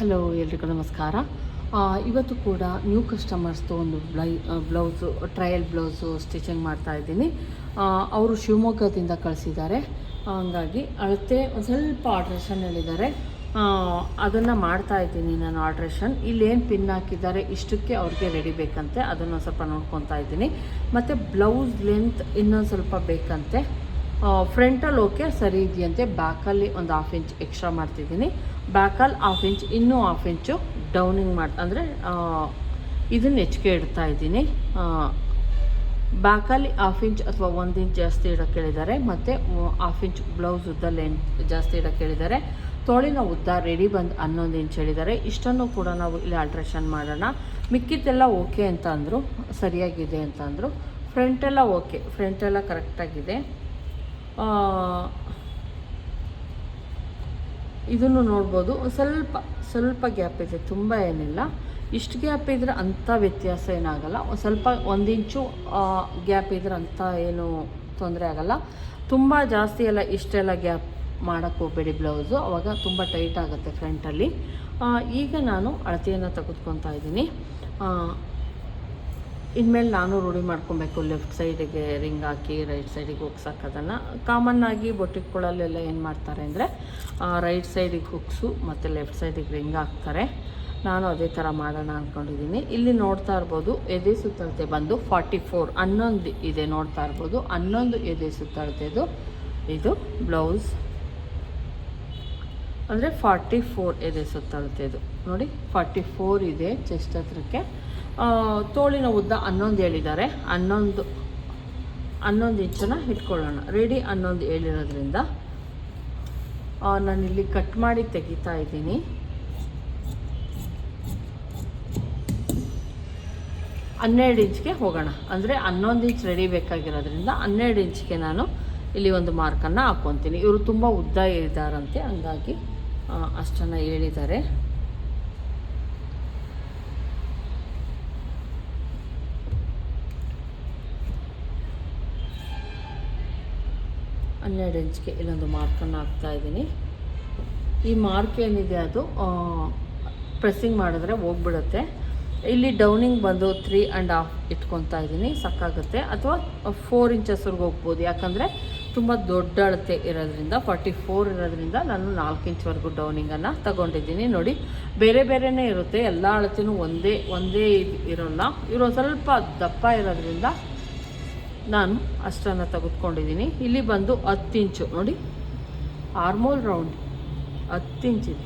Hello, ಎಲ್ರಿಗೂ ನಮಸ್ಕಾರ. ಇವತ್ತು ಕೂಡ ನ್ಯೂ ಕಸ್ಟಮರ್ಸ್ದು ಒಂದು ಬ್ಲೈ ಬ್ಲೌಸು ಟ್ರಯಲ್ ಬ್ಲೌಸು ಸ್ಟಿಚಿಂಗ್ ಮಾಡ್ತಾ ಇದ್ದೀನಿ. ಅವರು ಶಿವಮೊಗ್ಗದಿಂದ ಕಳಿಸಿದ್ದಾರೆ. ಹಂಗಾಗಿ ಅಳತೆ ಒಂದು ಸ್ವಲ್ಪ ಆಲ್ಟ್ರೇಷನ್ ಹೇಳಿದ್ದಾರೆ. ಅದನ್ನು ಮಾಡ್ತಾ ಇದ್ದೀನಿ ನಾನು ಆಲ್ಟ್ರೇಷನ್ ಇಲ್ಲೇನು ಪಿನ್ ಹಾಕಿದ್ದಾರೆ, ಇಷ್ಟಕ್ಕೆ ಅವ್ರಿಗೆ ರೆಡಿ ಬೇಕಂತೆ. ಅದನ್ನು ಸ್ವಲ್ಪ ನೋಡ್ಕೊತಾ ಇದ್ದೀನಿ. ಮತ್ತು ಬ್ಲೌಸ್ ಲೆಂತ್ ಇನ್ನೊಂದು ಸ್ವಲ್ಪ ಬೇಕಂತೆ. ಫ್ರಂಟಲ್ಲಿ ಓಕೆ ಸರಿ ಇದೆಯಂತೆ ಬ್ಯಾಕಲ್ಲಿ ಒಂದು ಹಾಫ್ ಇಂಚ್ ಎಕ್ಸ್ಟ್ರಾ ಮಾಡ್ತಿದ್ದೀನಿ. ಬ್ಯಾಕಲ್ಲಿ ಹಾಫ್ ಇಂಚ್ ಇನ್ನೂ ಹಾಫ್ ಇಂಚು ಡೌನಿಂಗ್ ಮಾಡಿ ಅಂದರೆ ಇದನ್ನು ಹೆಚ್ಚಿಗೆ ಇಡ್ತಾ ಇದ್ದೀನಿ. ಬ್ಯಾಕಲ್ಲಿ ಹಾಫ್ ಇಂಚ್ ಅಥವಾ ಒಂದು ಇಂಚ್ ಜಾಸ್ತಿ ಇಡೋಕ್ಕೆ ಹೇಳಿದ್ದಾರೆ ಮತ್ತು ಹಾಫ್ ಇಂಚ್ ಬ್ಲೌಸ್ ಉದ್ದ ಲೆಂತ್ ಜಾಸ್ತಿ ಇಡೋಕ್ಕೆ ಹೇಳಿದ್ದಾರೆ ತೋಳಿನ ಉದ್ದ ರೆಡಿ ಬಂದು ಹನ್ನೊಂದು ಇಂಚ್ ಹೇಳಿದ್ದಾರೆ ಇಷ್ಟನ್ನು ಕೂಡ ನಾವು ಇಲ್ಲಿ ಆಲ್ಟ್ರೇಷನ್ ಮಾಡೋಣ. ಮಿಕ್ಕಿದ್ದೆಲ್ಲ ಓಕೆ ಅಂತ ಅಂದರು ಸರಿಯಾಗಿದೆ ಅಂತ ಅಂದರು ಫ್ರಂಟೆಲ್ಲ ಓಕೆ ಫ್ರಂಟೆಲ್ಲ ಕರೆಕ್ಟಾಗಿದೆ ಇದನ್ನು ನೋಡ್ಬೋದು. ಸ್ವಲ್ಪ ಸ್ವಲ್ಪ ಗ್ಯಾಪ್ ಇದೆ, ತುಂಬ ಏನಿಲ್ಲ. ಇಷ್ಟು ಗ್ಯಾಪ್ ಇದ್ರೆ ಅಂಥ ವ್ಯತ್ಯಾಸ ಏನಾಗಲ್ಲ. ಸ್ವಲ್ಪ ಒಂದು ಇಂಚು ಗ್ಯಾಪ್ ಇದ್ರೆ ಅಂಥ ಏನು ತೊಂದರೆ ಆಗಲ್ಲ. ತುಂಬ ಜಾಸ್ತಿ ಎಲ್ಲ ಇಷ್ಟೆಲ್ಲ ಗ್ಯಾಪ್ ಮಾಡೋಕ್ಕೆ ಹೋಗಬೇಡಿ ಬ್ಲೌಸು. ಅವಾಗ ತುಂಬ ಟೈಟ್ ಆಗುತ್ತೆ ಫ್ರಂಟಲ್ಲಿ. ಈಗ ನಾನು ಅಳತೆಯನ್ನು ತೆಗೆದುಕೊತಾ ಇದ್ದೀನಿ. ಇನ್ಮೇಲೆ ನಾನು ರೂಢಿ ಮಾಡ್ಕೊಬೇಕು, ಲೆಫ್ಟ್ ಸೈಡಿಗೆ ರಿಂಗ್ ಹಾಕಿ, ರೈಟ್ ಸೈಡಿಗೆ ಹಾಕೋದನ್ನ. ಕಾಮನ್ ಆಗಿ ಬೊಟ್ಟಿಗಳಲ್ಲೆಲ್ಲ ಏನು ಮಾಡ್ತಾರೆ ಅಂದರೆ ರೈಟ್ ಸೈಡಿಗೆ ಹುಕ್ಸು ಮತ್ತು ಲೆಫ್ಟ್ ಸೈಡಿಗೆ ರಿಂಗ್ ಹಾಕ್ತಾರೆ. ನಾನು ಅದೇ ಥರ ಮಾಡೋಣ ಅಂದ್ಕೊಂಡಿದ್ದೀನಿ ಇಲ್ಲಿ ನೋಡ್ತಾ ಇರ್ಬೋದು, ಎದೆ ಸುತ್ತಳತೆ ಬಂದು ಫಾರ್ಟಿ ಫೋರ್ ಹನ್ನೊಂದು ಇದೆ ನೋಡ್ತಾ ಇರ್ಬೋದು. ಹನ್ನೊಂದು ಎದೆ ಸುತ್ತಳತೆದು ಇದು ಬ್ಲೌಸ್ ಅಂದರೆ ಫಾರ್ಟಿ ಫೋರ್ ಎದೆ ಸುತ್ತಳತೆದು. ನೋಡಿ ಫಾರ್ಟಿ ಫೋರ್ ಇದೆ ಚೆಸ್ಟ್ ಹತ್ರಕ್ಕೆ. ತೋಳಿನ ಉದ್ದ ಹನ್ನೊಂದು ಹೇಳಿದ್ದಾರೆ. ಹನ್ನೊಂದು ಹನ್ನೊಂದು ಇಂಚನ್ನು ಇಟ್ಕೊಳ್ಳೋಣ. ರೆಡಿ ಹನ್ನೊಂದು ಹೇಳಿರೋದ್ರಿಂದ. ನಾನಿಲ್ಲಿ ಕಟ್ ಮಾಡಿ ತೆಗಿತಾ ಇದ್ದೀನಿ. ಹನ್ನೆರಡು ಇಂಚ್ಗೆ ಹೋಗೋಣ. ಅಂದರೆ ಹನ್ನೊಂದು ಇಂಚ್ ರೆಡಿ ಬೇಕಾಗಿರೋದ್ರಿಂದ ಹನ್ನೆರಡು ಇಂಚ್ಗೆ ನಾನು ಇಲ್ಲಿ ಒಂದು ಮಾರ್ಕನ್ನು ಹಾಕ್ಕೊತೀನಿ ಇವರು ತುಂಬ ಉದ್ದ ಹೇಳಿದಾರಂತೆ, ಹಂಗಾಗಿ ಅಷ್ಟನ್ನು ಹೇಳಿದ್ದಾರೆ. ಹನ್ನೆರಡು ಇಂಚ್ಗೆ ಇಲ್ಲೊಂದು ಮಾರ್ಕನ್ನು ಹಾಕ್ತಾ ಇದ್ದೀನಿ. ಈ ಮಾರ್ಕ್ ಏನಿದೆ ಅದು ಪ್ರೆಸ್ಸಿಂಗ್ ಮಾಡಿದ್ರೆ ಹೋಗ್ಬಿಡುತ್ತೆ. ಇಲ್ಲಿ ಡೌನಿಂಗ್ ಬಂದು ತ್ರೀ ಆ್ಯಂಡ್ ಹಾಫ್ ಇಟ್ಕೊತಾ ಇದ್ದೀನಿ ಸಾಕಾಗುತ್ತೆ ಅಥವಾ ಫೋರ್ ಇಂಚಸ್ವರೆಗೆ ಹೋಗ್ಬೋದು. ಯಾಕಂದರೆ ತುಂಬ ದೊಡ್ಡ ಅಳತೆ ಇರೋದ್ರಿಂದ ಫಾರ್ಟಿ ಫೋರ್ ಇರೋದ್ರಿಂದ ನಾನು ನಾಲ್ಕು ಇಂಚ್ವರೆಗೂ ಡೌನಿಂಗನ್ನು ತಗೊಂಡಿದ್ದೀನಿ. ನೋಡಿ, ಬೇರೆ ಬೇರೆನೇ ಇರುತ್ತೆ. ಎಲ್ಲ ಅಳತೆಯೂ ಒಂದೇ ಒಂದೇ ಇರೋಲ್ಲ. ಇರೋ ಸ್ವಲ್ಪ ದಪ್ಪ ಇರೋದ್ರಿಂದ ನಾನು ಅಷ್ಟನ್ನು ತೆಗೆದುಕೊಂಡಿದ್ದೀನಿ. ಇಲ್ಲಿ ಬಂದು ಹತ್ತು ಇಂಚು. ನೋಡಿ, ಆರ್ಮೋಲ್ ರೌಂಡ್. ಹತ್ತು ಇಂಚಿದೆ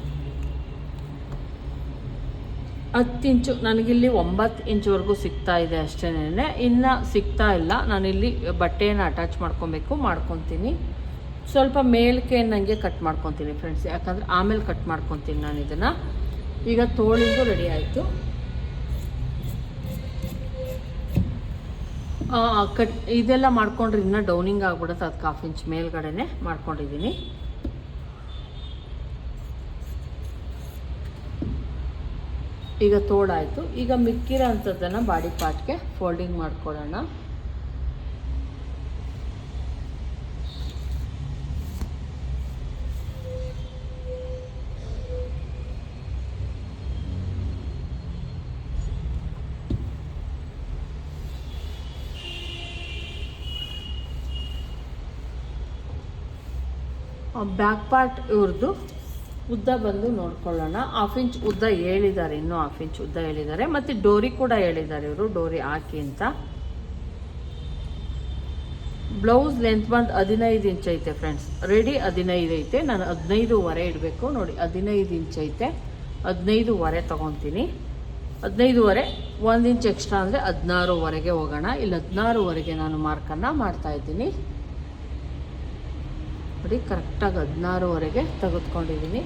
ಹತ್ತು ಇಂಚು. ನನಗಿಲ್ಲಿ ಒಂಬತ್ತು ಇಂಚುವರೆಗೂ ಸಿಗ್ತಾ ಇದೆ ಅಷ್ಟೇನೆ. ಇನ್ನು ಸಿಗ್ತಾ ಇಲ್ಲ. ನಾನಿಲ್ಲಿ ಬಟ್ಟೆಯನ್ನು ಅಟ್ಯಾಚ್ ಮಾಡ್ಕೊಬೇಕು, ಮಾಡ್ಕೊತೀನಿ. ಸ್ವಲ್ಪ ಮೇಲ್ಕೆ ನನಗೆ ಕಟ್ ಮಾಡ್ಕೊತೀನಿ ಫ್ರೆಂಡ್ಸ್ ಯಾಕಂದರೆ ಆಮೇಲೆ ಕಟ್ ಮಾಡ್ಕೊತೀನಿ ನಾನು ಇದನ್ನು ಈಗ ತೋಳಿಂದು ರೆಡಿ ಆಯಿತು. ಕಟ್, ಇದೆಲ್ಲ ಮಾಡ್ಕೊಂಡ್ರೆ ಇನ್ನೂ ಡೌನಿಂಗ್ ಆಗ್ಬಿಡುತ್ತೆ. ಅದಕ್ಕೆ ಹಾಫ್ ಇಂಚ್ ಮೇಲ್ಗಡೆನೆ ಮಾಡ್ಕೊಂಡಿದ್ದೀನಿ ಈಗ ತೋಡಾಯಿತು. ಈಗ ಮಿಕ್ಕಿರೋ ಅಂಥದ್ದನ್ನು ಬಾಡಿ ಪಾರ್ಟ್ಗೆ ಫೋಲ್ಡಿಂಗ್ ಮಾಡ್ಕೊಳ್ಳೋಣ. ಬ್ಯಾಕ್ ಪಾರ್ಟ್ ಇವ್ರದ್ದು ಉದ್ದ ಬಂದು ನೋಡ್ಕೊಳ್ಳೋಣ. ಹಾಫ್ ಇಂಚ್ ಉದ್ದ ಹೇಳಿದ್ದಾರೆ, ಇನ್ನೂ ಹಾಫ್ ಇಂಚ್ ಉದ್ದ ಹೇಳಿದ್ದಾರೆ. ಮತ್ತು ಡೋರಿ ಕೂಡ ಹೇಳಿದ್ದಾರೆ ಇವರು, ಡೋರಿ ಹಾಕಿ ಅಂತ. ಬ್ಲೌಸ್ ಲೆಂತ್ ಬಂದು ಹದಿನೈದು ಇಂಚ್ ಐತೆ ಫ್ರೆಂಡ್ಸ್ ರೆಡಿ ಹದಿನೈದು ಐತೆ. ನಾನು ಹದಿನೈದುವರೆ ಇಡಬೇಕು. ನೋಡಿ, ಹದಿನೈದು ಇಂಚ್ ಐತೆ. ಹದಿನೈದುವರೆ ತೊಗೊತೀನಿ. ಹದಿನೈದುವರೆ, ಒಂದು ಇಂಚ್ ಎಕ್ಸ್ಟ್ರಾ ಅಂದರೆ ಹದಿನಾರುವರೆಗೆ ಹೋಗೋಣ. ಇಲ್ಲಿ, ಹದಿನಾರುವರೆಗೆ ನಾನು ಮಾರ್ಕನ್ನು ಮಾಡ್ತಾ ಇದ್ದೀನಿ. ನೋಡಿ ಕರೆಕ್ಟಾಗಿ ಹದಿನಾರುವರೆಗೆ ತೆಗೆದುಕೊಂಡಿದ್ದೀನಿ.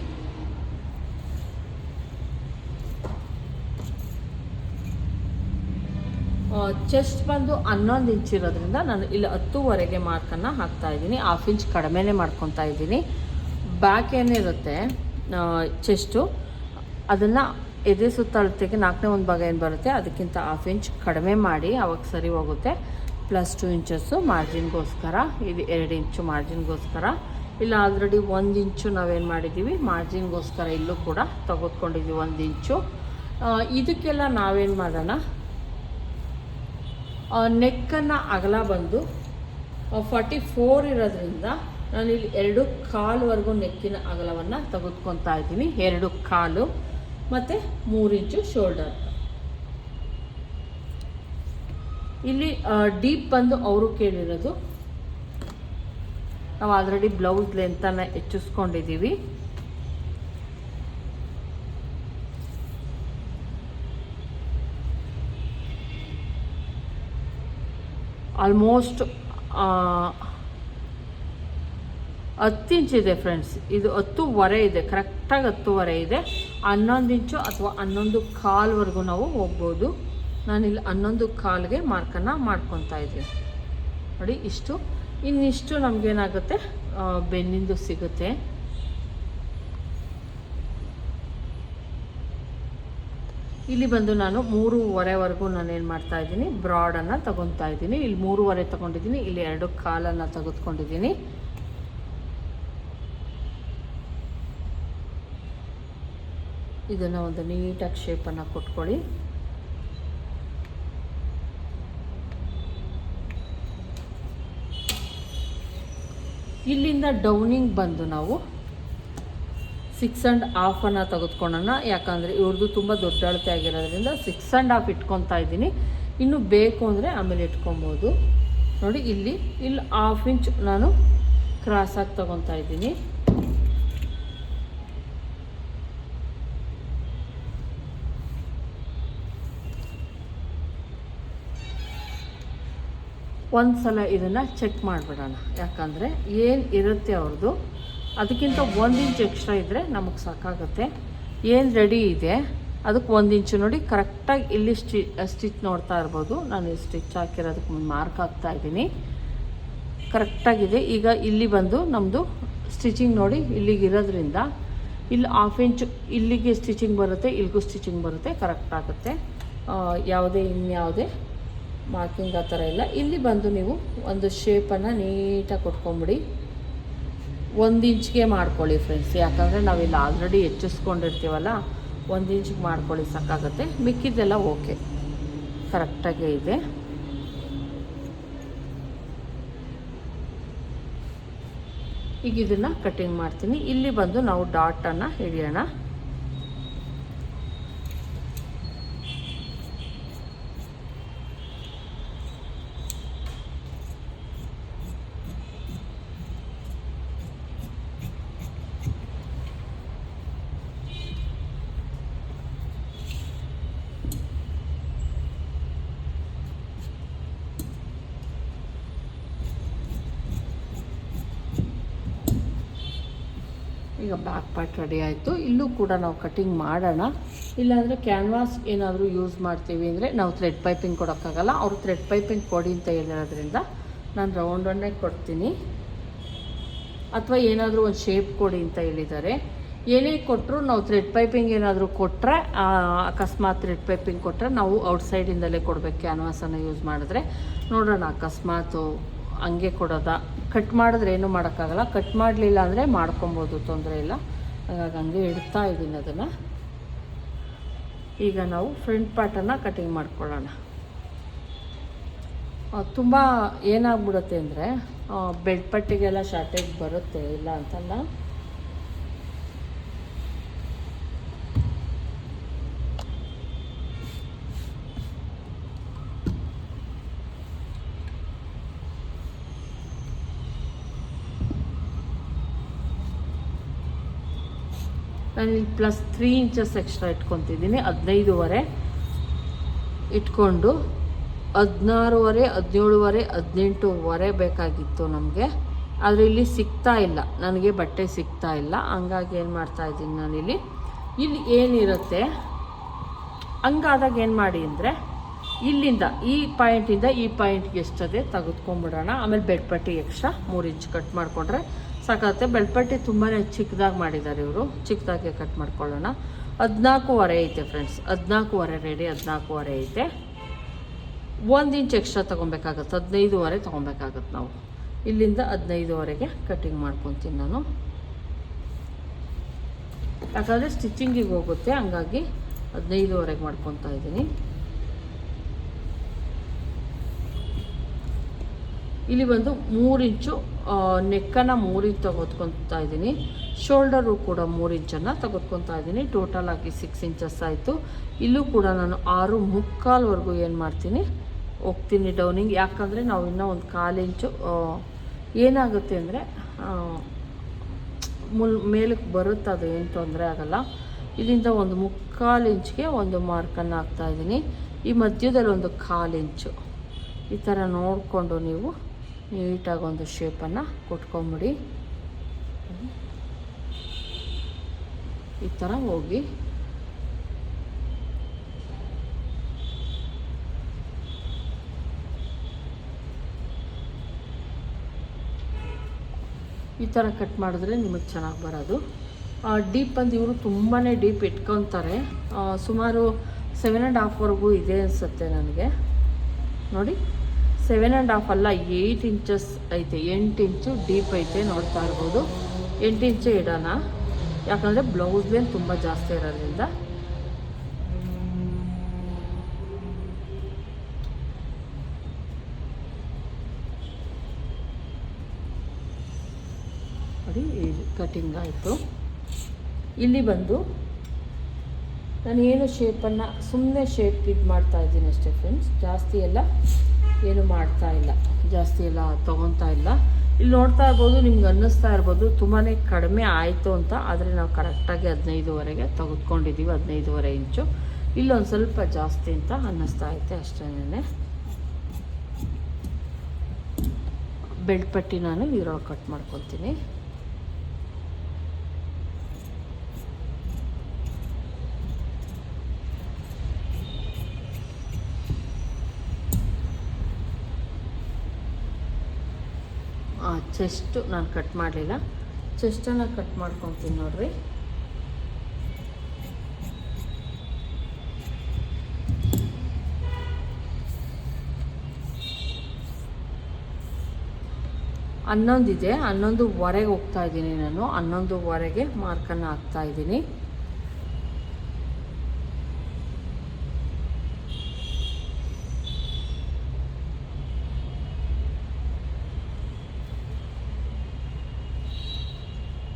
ಚೆಸ್ಟ್ ಬಂದು ಹನ್ನೊಂದು ಇಂಚ್ ಇರೋದ್ರಿಂದ ನಾನು ಇಲ್ಲಿ ಹತ್ತುವರೆಗೆ ಮಾರ್ಕನ್ನು ಹಾಕ್ತಾ ಇದ್ದೀನಿ. ಹಾಫ್ ಇಂಚ್ ಕಡಿಮೆನೇ ಮಾಡ್ಕೊತಾ ಇದ್ದೀನಿ. ಬ್ಯಾಕ್ ಏನಿರುತ್ತೆ? ಚೆಸ್ಟು ಅದನ್ನು ಎದೆ ಸುತ್ತಳತೆಗೆ ನಾಲ್ಕನೇ ಒಂದು ಭಾಗ ಏನು ಬರುತ್ತೆ? ಅದಕ್ಕಿಂತ ಹಾಫ್ ಇಂಚ್ ಕಡಿಮೆ ಮಾಡಿ, ಅವಾಗ ಸರಿ ಹೋಗುತ್ತೆ. ಪ್ಲಸ್ ಟು ಇಂಚಸ್ಸು ಮಾರ್ಜಿನ್ಗೋಸ್ಕರ ಇದು ಎರಡು ಇಂಚು ಮಾರ್ಜಿನ್ಗೋಸ್ಕರ ಇಲ್ಲ ಆಲ್ರೆಡಿ ಒಂದು ಇಂಚು ನಾವೇನು ಮಾಡಿದ್ದೀವಿ ಮಾರ್ಜಿನ್ಗೋಸ್ಕರ ಇಲ್ಲೂ ಕೂಡ ತೊಗೊತ್ಕೊಂಡಿದ್ದೀವಿ ಒಂದು ಇಂಚು ಇದಕ್ಕೆಲ್ಲ ನಾವೇನು ಮಾಡೋಣ? ನೆಕ್ಕನ್ನು ಅಗಲ ಬಂದು ಫಾರ್ಟಿ ಫೋರ್ ಇರೋದ್ರಿಂದ ನಾನು ಇಲ್ಲಿ ಎರಡು ಕಾಲುವರೆಗೂ ನೆಕ್ಕಿನ ಅಗಲವನ್ನು ತೆಗೆದುಕೊತಾ ಇದ್ದೀನಿ. ಎರಡು ಕಾಲು, ಮತ್ತು ಮೂರು ಇಂಚು ಶೋಲ್ಡರ್ ಇಲ್ಲಿ ಡೀಪ್ ಬಂದು ಅವರು ಕೇಳಿರೋದು. ನಾವು ಆಲ್ರೆಡಿ ಬ್ಲೌಸ್ ಲೆಂತನ್ನು ಹೆಚ್ಚಿಸ್ಕೊಂಡಿದ್ದೀವಿ. ಆಲ್ಮೋಸ್ಟ್ ಹತ್ತು ಇಂಚಿದೆ ಫ್ರೆಂಡ್ಸ್ ಇದು ಹತ್ತುವರೆ ಇದೆ ಕರೆಕ್ಟಾಗಿ ಹತ್ತುವರೆ ಇದೆ. ಹನ್ನೊಂದು ಇಂಚು ಅಥವಾ ಹನ್ನೊಂದು ಕಾಲ್ವರೆಗೂ ನಾವು ಹೋಗ್ಬೋದು. ನಾನಿಲ್ಲಿ ಹನ್ನೊಂದು ಕಾಲಿಗೆ ಮಾರ್ಕನ್ನು ಮಾಡ್ಕೊತಾ ಇದ್ದೀನಿ. ನೋಡಿ, ಇಷ್ಟು. ಇನ್ನಿಷ್ಟು ನಮಗೇನಾಗುತ್ತೆ? ಬೆನ್ನಿಂದು ಸಿಗುತ್ತೆ. ಇಲ್ಲಿ ಬಂದು ನಾನು ಮೂರುವರೆವರೆಗೂ ನಾನು ಏನು ಮಾಡ್ತಾ ಇದ್ದೀನಿ? ಬ್ರಾಡನ್ನು ತಗೊತಾ ಇದ್ದೀನಿ. ಇಲ್ಲಿ ಮೂರುವರೆ ತಗೊಂಡಿದ್ದೀನಿ. ಇಲ್ಲಿ ಎರಡು ಕಾಲನ್ನು ತೆಗೆದುಕೊಂಡಿದ್ದೀನಿ. ಇದನ್ನು ಒಂದು ನೀಟಾಗಿ ಶೇಪನ್ನು ಕೊಟ್ಕೊಳ್ಳಿ. ಇಲ್ಲಿಂದ ಡೌನಿಂಗ್ ಬಂದು ನಾವು ಸಿಕ್ಸ್ ಆ್ಯಂಡ್ ಹಾಫನ್ನು ತೆಗೆದುಕೊಳ್ಳೋಣ. ಯಾಕಂದರೆ ಇವ್ರದ್ದು ತುಂಬ ದೊಡ್ಡ ಅಳತೆ ಆಗಿರೋದ್ರಿಂದ ಸಿಕ್ಸ್ ಆ್ಯಂಡ್ ಹಾಫ್ ಇಟ್ಕೊತಾ ಇದ್ದೀನಿ. ಇನ್ನು ಬೇಕು ಅಂದರೆ ಆಮೇಲೆ ಇಟ್ಕೊಬೋದು. ನೋಡಿ, ಇಲ್ಲಿ ಇಲ್ಲಿ ಹಾಫ್ ಇಂಚ್ ನಾನು ಕ್ರಾಸಾಗಿ ತೊಗೊತಾ ಇದ್ದೀನಿ. ಒಂದು ಸಲ ಇದನ್ನು ಚೆಕ್ ಮಾಡಿಬಿಡೋಣ. ಯಾಕಂದರೆ ಏನು ಇರುತ್ತೆ ಅವ್ರದ್ದು ಅದಕ್ಕಿಂತ ಒಂದು ಇಂಚ್ ಎಕ್ಸ್ಟ್ರಾ ಇದ್ದರೆ ನಮಗೆ ಸಾಕಾಗುತ್ತೆ. ಏನು ರೆಡಿ ಇದೆ? ಅದಕ್ಕೆ ಒಂದು ಇಂಚು ನೋಡಿ ಕರೆಕ್ಟಾಗಿ ಇಲ್ಲಿ ಸ್ಟಿ ಸ್ಟಿಚ್ ನೋಡ್ತಾ ಇರ್ಬೋದು. ನಾನು ಸ್ಟಿಚ್ ಹಾಕಿರೋದಕ್ಕೆ ಮಾರ್ಕ್ ಹಾಕ್ತಾ ಇದ್ದೀನಿ. ಕರೆಕ್ಟಾಗಿದೆ ಈಗ ಇಲ್ಲಿ ಬಂದು ನಮ್ಮದು ಸ್ಟಿಚಿಂಗ್ ನೋಡಿ ಇಲ್ಲಿಗೆ ಇರೋದ್ರಿಂದ ಇಲ್ಲಿ ಹಾಫ್ ಇಂಚು ಇಲ್ಲಿಗೆ ಸ್ಟಿಚಿಂಗ್ ಬರುತ್ತೆ, ಇಲ್ಲಿಗೂ ಸ್ಟಿಚಿಂಗ್ ಬರುತ್ತೆ ಕರೆಕ್ಟ್ ಆಗುತ್ತೆ. ಯಾವುದೇ ಇನ್ಯಾವುದೇ ಮಾರ್ಕಿಂಗ್ ಆ ಥರ ಇಲ್ಲ. ಇಲ್ಲಿ ಬಂದು ನೀವು ಒಂದು ಶೇಪನ್ನು ನೀಟಾಗಿ ಕೊಟ್ಕೊಂಬಿಡಿ. ಒಂದು ಇಂಚ್ಗೆ ಮಾಡ್ಕೊಳ್ಳಿ ಫ್ರೆಂಡ್ಸ್ ಯಾಕಂದರೆ ನಾವಿಲ್ಲಿ ಆಲ್ರೆಡಿ ಹೆಚ್ಚಿಸ್ಕೊಂಡಿರ್ತೀವಲ್ಲ, ಒಂದು ಇಂಚ್ಗೆ ಮಾಡ್ಕೊಳ್ಳಿ ಸಾಕಾಗುತ್ತೆ. ಮಿಕ್ಕಿದ್ದೆಲ್ಲ ಓಕೆ ಕರೆಕ್ಟಾಗೇ ಇದೆ. ಈಗ ಇದನ್ನು ಕಟ್ಟಿಂಗ್ ಮಾಡ್ತೀನಿ. ಇಲ್ಲಿ ಬಂದು ನಾವು ಡಾಟನ್ನು ಹಿಡಿಯೋಣ. ಈಗ ಬ್ಯಾಕ್ ಪಾರ್ಟ್ ರೆಡಿ ಆಯಿತು. ಇಲ್ಲೂ ಕೂಡ ನಾವು ಕಟಿಂಗ್ ಮಾಡೋಣ. ಇಲ್ಲಾಂದರೆ ಕ್ಯಾನ್ವಾಸ್ ಏನಾದರೂ ಯೂಸ್ ಮಾಡ್ತೀವಿ ಅಂದರೆ ನಾವು ಥ್ರೆಡ್ ಪೈಪಿಂಗ್ ಕೊಡೋಕ್ಕಾಗಲ್ಲ. ಅವರು ಥ್ರೆಡ್ ಪೈಪಿಂಗ್ ಕೊಡಿ ಅಂತ ಹೇಳಿರೋದ್ರಿಂದ ನಾನು ರೌಂಡನ್ನೇ ಕೊಡ್ತೀನಿ. ಅಥವಾ ಏನಾದರೂ ಒಂದು ಶೇಪ್ ಕೊಡಿ ಅಂತ ಹೇಳಿದ್ದಾರೆ. ಏನೇ ಕೊಟ್ಟರು ನಾವು ಥ್ರೆಡ್ ಪೈಪಿಂಗ್ ಏನಾದರೂ ಕೊಟ್ಟರೆ ಅಕಸ್ಮಾತ್ ಥ್ರೆಡ್ ಪೈಪಿಂಗ್ ಕೊಟ್ಟರೆ ನಾವು ಔಟ್ಸೈಡಿಂದಲೇ ಕೊಡಬೇಕು ಕ್ಯಾನ್ವಾಸನ್ನು ಯೂಸ್ ಮಾಡಿದ್ರೆ. ನೋಡೋಣ ಅಕಸ್ಮಾತು ಹಂಗೆ ಕೊಡೋದ. ಕಟ್ ಮಾಡಿದ್ರೆ ಏನೂ ಮಾಡೋಕ್ಕಾಗಲ್ಲ. ಕಟ್ ಮಾಡಲಿಲ್ಲ ಅಂದರೆ ಮಾಡ್ಕೊಬೋದು, ತೊಂದರೆ ಇಲ್ಲ. ಹಾಗಾಗಿ ಹಂಗೆ ಇಡ್ತಾ ಇದ್ದೀನಿ ಅದನ್ನು. ಈಗ ನಾವು ಫ್ರಂಟ್ ಪಾರ್ಟನ್ನು ಕಟಿಂಗ್ ಮಾಡ್ಕೊಳ್ಳೋಣ. ತುಂಬ ಏನಾಗ್ಬಿಡುತ್ತೆ ಅಂದರೆ ಬೆಡ್ ಪಟ್ಟಿಗೆಲ್ಲ ಶಾರ್ಟೇಜ್ ಬರುತ್ತೆ, ಇಲ್ಲ ಅಂತಲ್ಲ. ನಾನು ಇಲ್ಲಿ ಪ್ಲಸ್ ತ್ರೀ ಇಂಚಸ್ ಎಕ್ಸ್ಟ್ರಾ ಇಟ್ಕೊತಿದ್ದೀನಿ, ಹದಿನೈದುವರೆ ಇಟ್ಕೊಂಡು ಹದಿನಾರುವರೆ, ಹದಿನೇಳುವರೆ, ಹದಿನೆಂಟುವರೆ ಬೇಕಾಗಿತ್ತು ನಮಗೆ. ಆದರೆ ಇಲ್ಲಿ ಸಿಗ್ತಾ ಇಲ್ಲ, ನನಗೆ ಬಟ್ಟೆ ಸಿಗ್ತಾ ಇಲ್ಲ. ಹಂಗಾಗಿ ಏನು ಮಾಡ್ತಾ ಇದ್ದೀನಿ ನಾನಿಲ್ಲಿ ಇಲ್ಲಿ. ಏನಿರುತ್ತೆ? ಹಂಗಾದಾಗ ಏನು ಮಾಡಿ ಅಂದರೆ, ಇಲ್ಲಿಂದ, ಈ ಪಾಯಿಂಟಿಂದ ಈ ಪಾಯಿಂಟ್ಗೆ ಎಷ್ಟದೆ ತೆಗೆದುಕೊಂಬಿಡೋಣ ಆಮೇಲೆ ಬೆಡ್ ಪಟ್ಟಿ ಎಕ್ಸ್ಟ್ರಾ ಮೂರು ಇಂಚ್ ಕಟ್ ಮಾಡಿಕೊಂಡ್ರೆ ಸಾಕಾಗುತ್ತೆ. ಬೆಳ್ಪಟ್ಟಿ ತುಂಬಾ ಚಿಕ್ಕದಾಗಿ ಮಾಡಿದ್ದಾರೆ ಇವರು. ಚಿಕ್ಕದಾಗೆ ಕಟ್ ಮಾಡ್ಕೊಳ್ಳೋಣ. ಹದಿನಾಲ್ಕೂವರೆ ಐತೆ ಫ್ರೆಂಡ್ಸ್ ಹದಿನಾಲ್ಕೂವರೆ ರೆಡಿ ಹದಿನಾಲ್ಕೂವರೆ ಐತೆ. ಒಂದು ಇಂಚ್ ಎಕ್ಸ್ಟ್ರಾ ತೊಗೊಬೇಕಾಗತ್ತೆ. ಹದಿನೈದುವರೆ ತೊಗೊಬೇಕಾಗತ್ತೆ ನಾವು. ಇಲ್ಲಿಂದ ಹದಿನೈದುವರೆಗೆ ಕಟ್ಟಿಂಗ್ ಮಾಡ್ಕೊತೀನಿ ನಾನು. ಯಾಕಂದರೆ ಸ್ಟಿಚಿಂಗಿಗೆ ಹೋಗುತ್ತೆ. ಹಂಗಾಗಿ ಹದಿನೈದುವರೆಗೆ ಮಾಡ್ಕೊತಾ ಇದ್ದೀನಿ. ಇಲ್ಲಿ ಬಂದು ಮೂರು ಇಂಚು ನೆಕ್ಕನ್ನು ಮೂರಿಂಚು ತೆಗೆದುಕೊತಾ ಇದ್ದೀನಿ. ಶೋಲ್ಡರು ಕೂಡ ಮೂರು ಇಂಚನ್ನು ತೆಗೆದುಕೊತಾ ಇದ್ದೀನಿ. ಟೋಟಲ್ ಆಗಿ ಸಿಕ್ಸ್ ಇಂಚಸ್ ಆಯಿತು. ಇಲ್ಲೂ ಕೂಡ ನಾನು ಆರು ಮುಕ್ಕಾಲ್ವರೆಗೂ ಏನು ಮಾಡ್ತೀನಿ, ಹೋಗ್ತೀನಿ ಡೌನಿಂಗ್ ಯಾಕಂದರೆ ನಾವು ಇನ್ನೂ ಒಂದು ಕಾಲು ಇಂಚು ಏನಾಗುತ್ತೆ ಅಂದರೆ ಮುಲ್ ಮೇಲಕ್ಕೆ ಬರುತ್ತೆ ಅದು ಏನು ತೊಂದರೆ ಆಗಲ್ಲ. ಇಲ್ಲಿಂದ ಒಂದು ಮುಕ್ಕಾಲು ಇಂಚ್ಗೆ ಒಂದು ಮಾರ್ಕನ್ನು ಹಾಕ್ತಾಯಿದ್ದೀನಿ ಈ ಮಧ್ಯದಲ್ಲಿ ಒಂದು ಕಾಲು ಇಂಚು. ಈ ಥರ ನೋಡಿಕೊಂಡು ನೀವು ನೀಟಾಗಿ ಒಂದು ಶೇಪನ್ನು ಕೊಟ್ಕೊಂಬಿಡಿ. ಈ ಥರ ಹೋಗಿ. ಈ ಥರ ಕಟ್ ಮಾಡಿದ್ರೆ ನಿಮಗೆ ಚೆನ್ನಾಗಿ ಬರೋದು. ಡೀಪ್ ಬಂದು ಇವರು ತುಂಬಾ ಡೀಪ್ ಇಟ್ಕೊತಾರೆ. ಸುಮಾರು ಸೆವೆನ್ ಆ್ಯಂಡ್ ಹಾಫ್ವರೆಗೂ ಇದೆ ಅನಿಸುತ್ತೆ ನನಗೆ. ನೋಡಿ. ಸೆವೆನ್ ಆ್ಯಂಡ್ ಹಾಫ್ ಅಲ್ಲ ಏಯ್ಟ್ ಇಂಚಸ್ ಐತೆ, ಎಂಟು ಇಂಚು ಡೀಪ್ ಐತೆ ನೋಡ್ತಾ ಇರ್ಬೋದು. ಎಂಟು ಇಂಚು ಇಡೋಣ. ಯಾಕಂದರೆ ಬ್ಲೌಸ್ ಲೇನ್ ತುಂಬ ಜಾಸ್ತಿ ಇರೋದ್ರಿಂದ. ಕಟಿಂಗ್ ಆಯಿತು. ಇಲ್ಲಿ ಬಂದು ನಾನು ಏನು ಶೇಪನ್ನು ಸುಮ್ಮನೆ ಶೇಪ್ ಇದು ಮಾಡ್ತಾ ಇದ್ದೀನಿ ಅಷ್ಟೇ ಫ್ರೆಂಡ್ಸ್ ಜಾಸ್ತಿ ಎಲ್ಲ ಏನು ಮಾಡ್ತಾ ಇಲ್ಲ. ಜಾಸ್ತಿ ಎಲ್ಲ ತೊಗೊತಾ ಇಲ್ಲ. ಇಲ್ಲಿ ನೋಡ್ತಾ ಇರ್ಬೋದು, ನಿಮ್ಗೆ ಅನ್ನಿಸ್ತಾ ಇರ್ಬೋದು ತುಂಬಾ ಕಡಿಮೆ ಆಯಿತು ಅಂತ. ಆದರೆ ನಾವು ಕರೆಕ್ಟಾಗಿ ಹದಿನೈದುವರೆಗೆ ತೆಗೆದುಕೊಂಡಿದ್ದೀವಿ, ಹದಿನೈದುವರೆ ಇಂಚು. ಇಲ್ಲೊಂದು ಸ್ವಲ್ಪ ಜಾಸ್ತಿ ಅಂತ ಅನ್ನಿಸ್ತಾ ಐತೆ ಅಷ್ಟೇ ಬೆಳ್ಪಟ್ಟಿ ಪಟ್ಟಿ ನಾನು ಇರೋ ಕಟ್ ಮಾಡ್ಕೊತೀನಿ. ಚೆಸ್ಟು ನಾನು ಕಟ್ ಮಾಡಲಿಲ್ಲ. ಚೆಸ್ಟನ್ನು ಕಟ್ ಮಾಡ್ಕೊತೀನಿ ನೋಡ್ರಿ. ಹನ್ನೊಂದಿದೆ. ಹನ್ನೊಂದುವರೆಗೆ ಹೋಗ್ತಾ ಇದ್ದೀನಿ ನಾನು. ಹನ್ನೊಂದುವರೆಗೆ ಮಾರ್ಕನ್ನು ಹಾಕ್ತಾ ಇದ್ದೀನಿ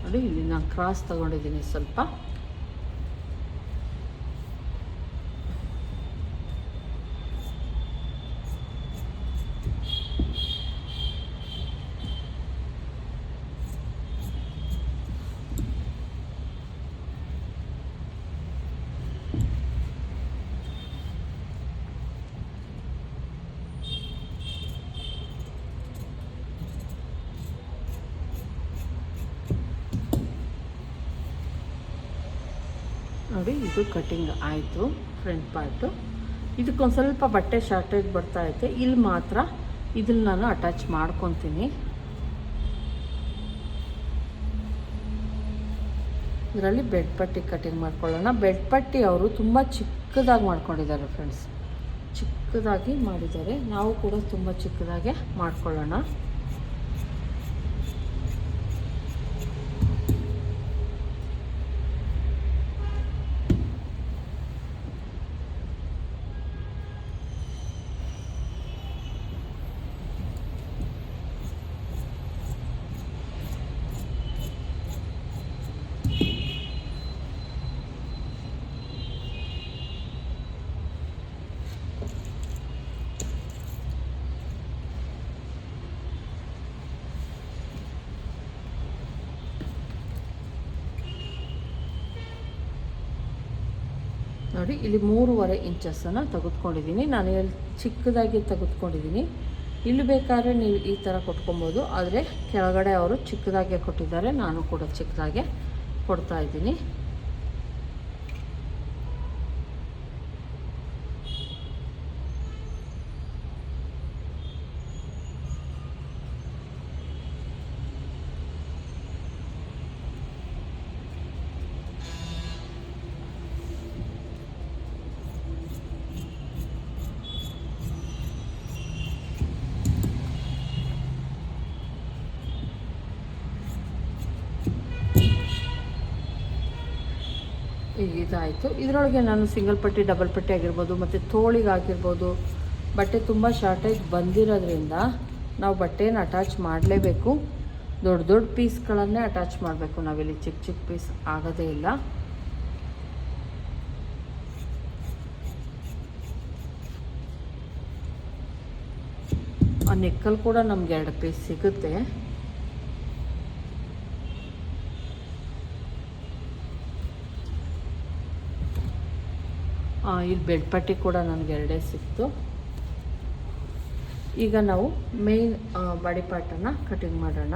ನೋಡಿ ಇಲ್ಲಿ ನಾನು ಕ್ರಾಸ್ ತಗೊಂಡಿದ್ದೀನಿ ಸ್ವಲ್ಪ. ನೋಡಿ ಇದು ಕಟಿಂಗ್ ಆಯಿತು ಫ್ರಂಟ್ ಪಾರ್ಟು ಇದಕ್ಕೊಂದು ಸ್ವಲ್ಪ ಬಟ್ಟೆ ಶಾರ್ಟೇಜ್ ಬರ್ತಾ ಐತೆ. ಇಲ್ಲಿ ಮಾತ್ರ ಇದನ್ನ ನಾನು ಅಟ್ಯಾಚ್ ಮಾಡ್ಕೊತೀನಿ. ಇದರಲ್ಲಿ ಬೆಡ್ ಪಟ್ಟಿ ಕಟಿಂಗ್ ಮಾಡ್ಕೊಳ್ಳೋಣ. ಬೆಡ್ ಪಟ್ಟಿ ಅವರು ತುಂಬ ಚಿಕ್ಕದಾಗಿ ಮಾಡ್ಕೊಂಡಿದ್ದಾರೆ ಫ್ರೆಂಡ್ಸ್ ಚಿಕ್ಕದಾಗಿ ಮಾಡಿದ್ದಾರೆ. ನಾವು ಕೂಡ ತುಂಬ ಚಿಕ್ಕದಾಗೆ ಮಾಡ್ಕೊಳ್ಳೋಣ. ನೋಡಿ, ಇಲ್ಲಿ ಮೂರುವರೆ ಇಂಚಸ್ಸನ್ನು ತೆಗೆದುಕೊಂಡಿದ್ದೀನಿ. ನಾನು ಇಲ್ಲಿ ಚಿಕ್ಕದಾಗಿ ತೆಗೆದುಕೊಂಡಿದ್ದೀನಿ. ಇಲ್ಲಿ ಬೇಕಾದ್ರೆ ನೀವು ಈ ಥರ ಕೊಟ್ಕೊಬೋದು. ಆದರೆ ಕೆಳಗಡೆ ಅವರು ಚಿಕ್ಕದಾಗೆ ಕೊಟ್ಟಿದ್ದಾರೆ. ನಾನು ಕೂಡ ಚಿಕ್ಕದಾಗೆ ಕೊಡ್ತಾ ಇದಾಯಿತು. ಇದರೊಳಗೆ ನಾನು ಸಿಂಗಲ್ ಪಟ್ಟಿ ಡಬಲ್ ಪಟ್ಟಿ ಆಗಿರ್ಬೋದು, ಮತ್ತು ತೋಳಿಗೆ ಆಗಿರ್ಬೋದು, ಬಟ್ಟೆ ತುಂಬ ಶಾರ್ಟೇಜ್ ಬಂದಿರೋದ್ರಿಂದ ನಾವು ಬಟ್ಟೆನ ಅಟ್ಯಾಚ್ ಮಾಡಲೇಬೇಕು. ದೊಡ್ಡ ದೊಡ್ಡ ಪೀಸ್ಗಳನ್ನೇ ಅಟ್ಯಾಚ್ ಮಾಡಬೇಕು. ನಾವಿಲ್ಲಿ ಚಿಕ್ಕ ಚಿಕ್ಕ ಪೀಸ್ ಆಗೋದೇ ಇಲ್ಲ. ಆ ನೆಕ್ಕಲ್ಲಿ ಕೂಡ ನಮ್ಗೆ ಎರಡು ಪೀಸ್ ಸಿಗುತ್ತೆ. ಇಲ್ಲಿ ಬೆಡ್ ಪಟ್ಟಿ ಕೂಡ ನನಗೆ ಎರಡೇ ಸಿಕ್ತು. ಈಗ ನಾವು ಮೇನ್ ಬಾಡಿ ಪಾರ್ಟನ್ನು ಕಟಿಂಗ್ ಮಾಡೋಣ.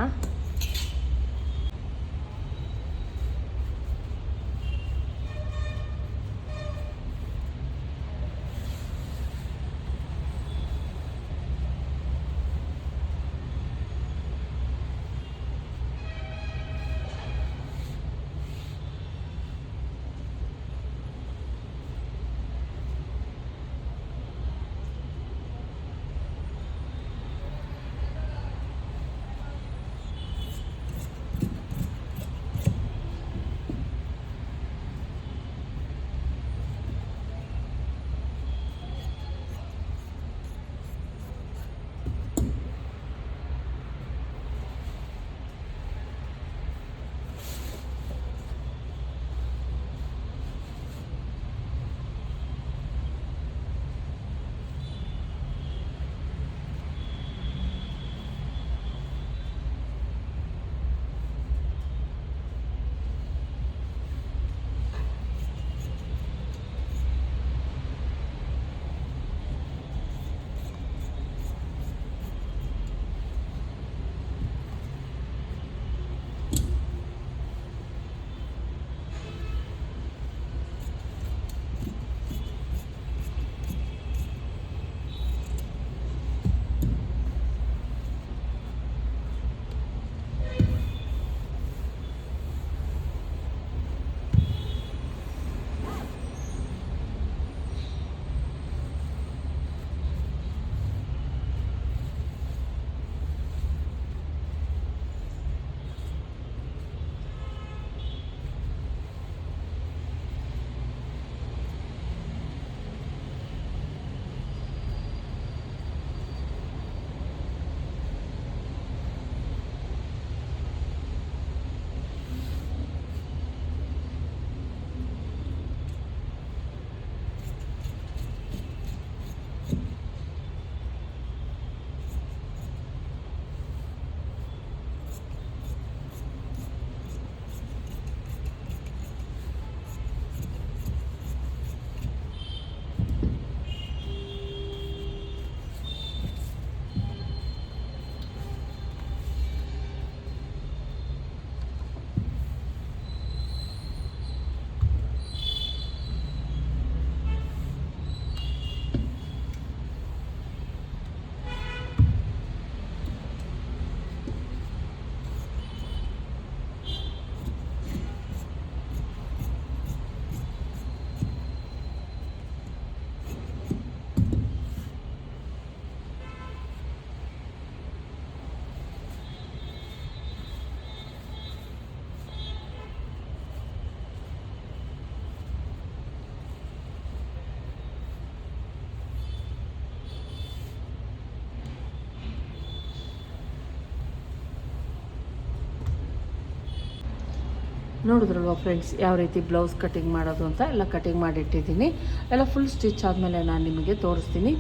ನೋಡಿದ್ರಲ್ವ ಫ್ರೆಂಡ್ಸ್ ಯಾವ ರೀತಿ ಬ್ಲೌಸ್ ಕಟಿಂಗ್ ಮಾಡೋದು ಅಂತ ಎಲ್ಲ ಕಟಿಂಗ್ ಮಾಡಿಟ್ಟಿದ್ದೀನಿ. ಎಲ್ಲ ಫುಲ್ ಸ್ಟಿಚ್ ಆದಮೇಲೆ ನಾನು ನಿಮಗೆ ತೋರಿಸ್ತೀನಿ.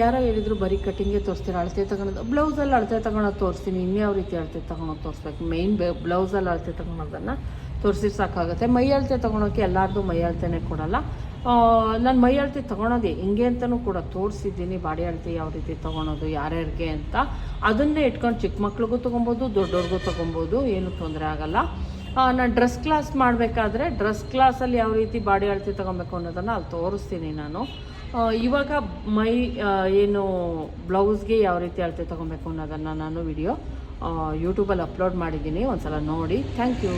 ಯಾರೋ ಹೇಳಿದ್ರು ಬರೀ ಕಟ್ಟಿಂಗೇ ತೋರಿಸ್ತೀನಿ ಅಳತೆ ತಗೊಳೋದು ಬ್ಲೌಸಲ್ಲಿ ಅಳತೆ ತಗೊಳೋದು ತೋರಿಸ್ತೀನಿ. ಇನ್ಯಾವ ರೀತಿ ಅಳತೆ ತಗೊಳೋದು ತೋರಿಸ್ಬೇಕು? ಮೇಯ್ನ್ ಬ್ಲೌಸಲ್ಲಿ ಅಳತೆ ತಗೊಳೋದನ್ನು ತೋರಿಸಿ ಸಾಕಾಗುತ್ತೆ. ಮೈ ಅಳತೆ ತೊಗೊಳೋಕ್ಕೆ ಎಲ್ಲಾರ್ದು ಮೈ ಅಳತೆನೇ ಕೊಡಲ್ಲ. ನಾನು ಮೈ ಅಳತೆ ತೊಗೊಳೋದೇ ಹಿಂಗೆ ಅಂತಲೂ ಕೂಡ ತೋರಿಸಿದ್ದೀನಿ. ಬಾಡಿ ಅಳತೆ ಯಾವ ರೀತಿ ತೊಗೊಳೋದು ಯಾರ್ಯಾರಿಗೆ ಅಂತ. ಅದನ್ನೇ ಇಟ್ಕೊಂಡು ಚಿಕ್ಕ ಮಕ್ಳಿಗೂ ತೊಗೊಬೋದು, ದೊಡ್ಡವ್ರಿಗೂ ತೊಗೊಬೋದು, ಏನೂ ತೊಂದರೆ ಆಗಲ್ಲ. ನಾನು ಡ್ರೆಸ್ ಕ್ಲಾಸ್ ಮಾಡಬೇಕಾದ್ರೆ ಡ್ರೆಸ್ ಕ್ಲಾಸಲ್ಲಿ ಯಾವ ರೀತಿ ಬಾಡಿ ಅಳತೆ ತೊಗೊಬೇಕು ಅನ್ನೋದನ್ನು ಅಲ್ಲಿ ತೋರಿಸ್ತೀನಿ ನಾನು. ಇವಾಗ ಮೈ ಏನು ಬ್ಲೌಸ್ಗೆ ಯಾವ ರೀತಿ ಅಳತೆ ತೊಗೊಬೇಕು ಅನ್ನೋದನ್ನು ನಾನು ವಿಡಿಯೋ ಯೂಟ್ಯೂಬಲ್ಲಿ ಅಪ್ಲೋಡ್ ಮಾಡಿದ್ದೀನಿ. ಒಂದು ಸಲ ನೋಡಿ. Thank you